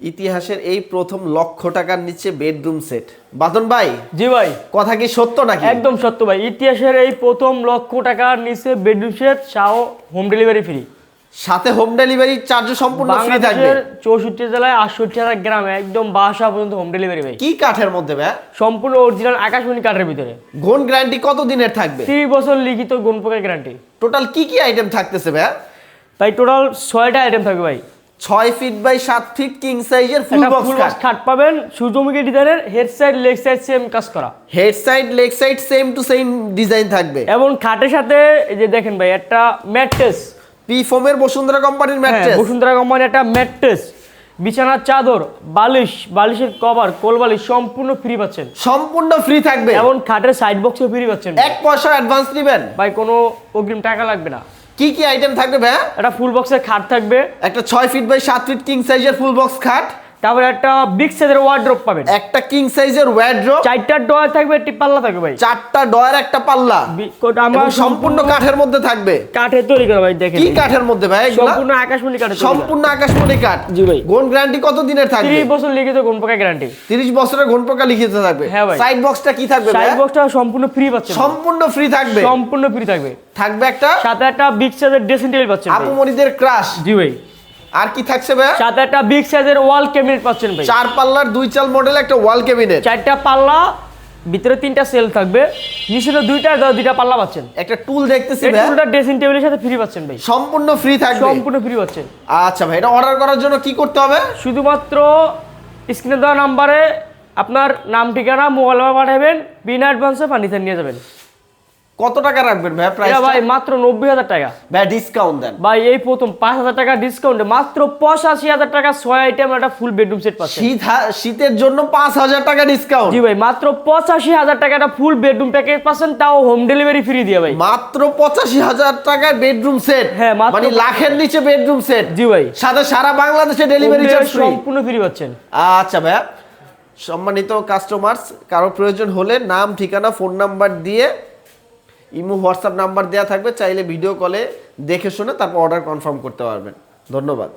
ইতিহাসের এই প্রথম লক্ষ টাকার নিচে বেডরুম সেট বাদন ভাই জি ভাই। কথা কি সত্য নাকি? একদম সত্য ভাই। ইতিহাসের এই প্রথম লক্ষ টাকার নিচে বেডরুম সেট চাও হোম ডেলিভারি ফ্রি সাথে হোম ডেলিভারি চার্জ সম্পূর্ণ ফ্রি থাকবে। চৌষট্টি জেলায় আটষট্টি হাজার গ্রামে একদম বাসা পর্যন্ত হোম ডেলিভারি ভাই। কি কাঠের মধ্যে ভাই? সম্পূর্ণ অরিজিনাল আকাশমণি কাঠের ভিতরে। গোন গ্যারান্টি কত দিনের থাকবে? তিরিশ বছর লিখিত গুণপোকের গ্যারান্টি টোটাল কি কি আইটেম থাকতেছে ভাই? ভাই টোটাল ছয়টা আইটেম থাকবে ভাই। ছয় ফিট বাই সাত ফিট কিং সাইজের ফুল বক্স খাট পাবেন সূর্যমুখী ডিজাইনের head side leg side same কাজ করা। Head side leg side same to same design থাকবে। এবং খাটের সাথে এই যে দেখেন ভাই একটা ম্যাট্রেস পি ফোমের বসুন্ধরা কোম্পানির হ্যাঁ ম্যাট্রেস বসুন্ধরা কোম্পানি একটা ম্যাট্রেস বিছানার চাদর বালিশ বালিশের কভার কোল বালিশ সম্পূর্ণ ফ্রি পাচ্ছেন। সম্পূর্ণ ফ্রি থাকবে। এবং খাটের সাইড বক্সও ফ্রি পাচ্ছেন এক পয়সা অ্যাডভান্স দিবেন ভাই কোনো অগ্রিম টাকা লাগবে না। কি কি আইটেম থাকবে ভাই একটা ফুল বক্সের খাট থাকবে। একটা ছয় ফিট বাই সাত ফিট কিং সাইজের ফুল বক্স খাট। তারপরে একটা বিগ সাইজের ওয়ার্ড্রপ পাবেন। একটা কিং সাইজের ওয়ার্ড্রোব চারটা ডয়ার থাকবে একটি পাল্লা থাকবে ভাই। চারটা ডয়ার একটা পাল্লা। আমার সম্পূর্ণ কাঠের মধ্যে থাকবে। কাঠের তৈরি করা ভাই দেখেন কি কাঠের মধ্যে ভাই সম্পূর্ণ আকাশমণি করা। সম্পূর্ণ আকাশমণি কাঠ। জি ভাই। গোন গ্যারান্টি কত দিনের থাকবে? 30 বছর লিখিত কোন প্রকার গ্যারান্টি 30 বছরের ঘন পোকা লিখিত থাকবে? হ্যাঁ ভাই। সাইড বক্সটা কি থাকবে সাইড বক্সটা সম্পূর্ণ ফ্রি পাচ্ছেন সম্পূর্ণ ফ্রি থাকবে। সম্পূর্ণ ফ্রি থাকবে। থাকবে একটা? সাথে একটা বিগ সাইজের ড্রেসিং টেবিল পাচ্ছেন। আপু মনিদের ক্রাশ জি ভাই। আর কি থাকছে ভাই সাথে একটা বিগ সাইজের ওয়াল ক্যাবিনেট পাচ্ছেন ভাই। চার পাল্লার দুই চাল মডেল একটা ওয়াল ক্যাবিনেট চারটা পাল্লা ভিতরে তিনটা সেল থাকবে। নিচে দুইটা দুইটা পাল্লা পাচ্ছেন। একটা টুল দেখতেছি ভাই টুলটা ড্রেসিং টেবিলের সাথে ফ্রি পাচ্ছেন ভাই। সম্পূর্ণ ফ্রি থাকবে। সম্পূর্ণ ফ্রি পাচ্ছেন। আচ্ছা ভাই এটা অর্ডার করার জন্য কি করতে হবে? শুধুমাত্র স্ক্রিনে দেওয়া নাম্বারে আপনার নাম ঠিকানা মোবাইল নাম্বার পাঠাবেন বিনা অ্যাডভান্সে ফার্নিচার নিয়ে যাবেন। কত টাকা রাখবেন ভাই প্রাইস ভাই মাত্র নব্বই হাজার টাকা। ভাই ডিসকাউন্ট দেন। ভাই এই প্রথম পাঁচ হাজার টাকা ডিসকাউন্টে মাত্র পঁচাশি হাজার টাকা ছয় আইটেম একটা ফুল বেডরুম সেট পাচ্ছেন। শীত শীতের জন্য পাঁচ হাজার টাকা ডিসকাউন্ট জি ভাই মাত্র পঁচাশি হাজার টাকা একটা ফুল বেডরুম প্যাকেজ পাচ্ছেন তাও হোম ডেলিভারি ফ্রি দিয়ে ভাই। মাত্র পঁচাশি হাজার টাকায় বেডরুম সেট হ্যাঁ, মানে লাখের নিচে বেডরুম সেট জি ভাই। সাথে সারা বাংলাদেশে ডেলিভারি চার্জ ফ্রি সম্পূর্ণ ফ্রি পাচ্ছেন। আচ্ছা ভাই সম্মানিত কাস্টমার্স কারও প্রয়োজন হলে নাম ঠিকানা ফোন নাম্বার দিয়ে ইমো, হোয়াটসঅ্যাপ নাম্বার দেওয়া থাকবে, চাইলে ভিডিও কলে দেখে শুনে তারপর অর্ডার কনফার্ম করতে পারবেন। ধন্যবাদ।